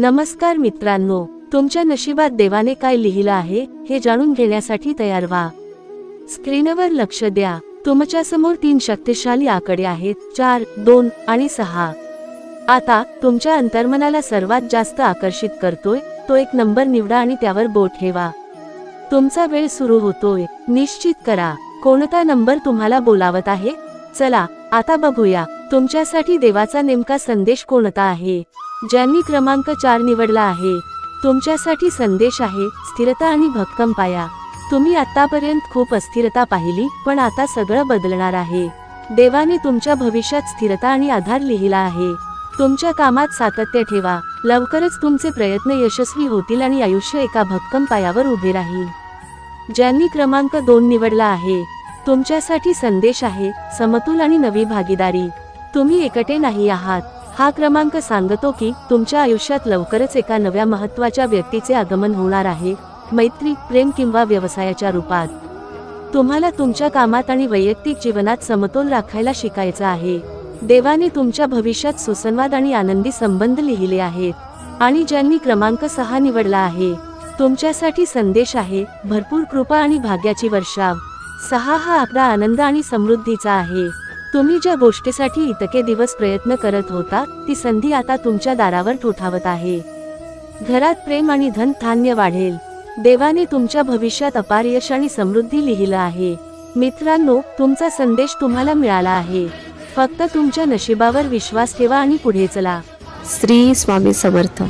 नमस्कार मित्रांनो तुमच्या नशिबात देवाने काय लिहिलं आहे हे जाणून घेण्यासाठी तयार व्हा. स्क्रीनवर लक्ष द्या तुमच्यासमोर तीन शक्तिशाली आकडे आहेत चार दोन आणि सहा. आता तुमच्या अंतर्मनाला सर्वात जास्त आकर्षित करतोय तो एक नंबर निवडा आणि त्यावर बोट ठेवा. तुमचा वेळ सुरू होतोय निश्चित करा. कोणता नंबर तुम्हाला बोलावत आहे? चला आता बघूया तुमच्यासाठी देवाचा नेमका संदेश कोणता आहे? ज्यांनी क्रमांक चार निवडला आहे तुमच्यासाठी संदेश आहे स्थिरता आणि भक्कम पाया. तुम्ही आतापर्यंत खूप अस्थिरता पाहिली पण आता सगळं बदलणार आहे. देवाने तुमच्या भविष्यात स्थिरता आणि आधार लिहिला आहे. तुमच्या कामात सातत्य ठेवा. लवकरच तुमचे प्रयत्न यशस्वी होतील आणि आयुष्य एका भक्कम पायावर उभे राहील. ज्यांनी क्रमांक दोन निवडला आहे तुमच्यासाठी संदेश आहे समतोल आणि नवी भागीदारी. तुम्ही एकटे नाही आहात. हा क्रमांक सांगतो की तुमच्या आयुष्यात लवकरच एका नव्या महत्त्वाच्या व्यक्तीचे आगमन होणार आहे मैत्री प्रेम किंवा व्यवसायाच्या रूपात. तुम्हाला तुमच्या कामात आणि वैयक्तिक जीवनात समतोल राखायला शिकायचं आहे. देवाने तुमच्या भविष्यात सुसंवाद आणि आनंदी संबंध लिहिले आहेत. आणि ज्यांनी क्रमांक सहा निवडला आहे तुमच्यासाठी संदेश आहे भरपूर कृपा आणि भाग्याची वर्षाव. सहा हा आकडा आनंद आणि समृद्धीचा आहे. तुम्ही ज्या गोष्टीसाठी इतके दिवस प्रयत्न करत होता ती संधी आता तुमच्या दारावर ठोठावत आहे. घरात प्रेम आणि धन धान्य वाढेल. देवाने तुमच्या भविष्यात अपार यश आणि समृद्धी लिहिलं आहे. मित्रांनो तुमचा संदेश तुम्हाला मिळाला आहे. फक्त तुमच्या नशिबावर विश्वास ठेवा आणि पुढे चला. श्री स्वामी समर्थ.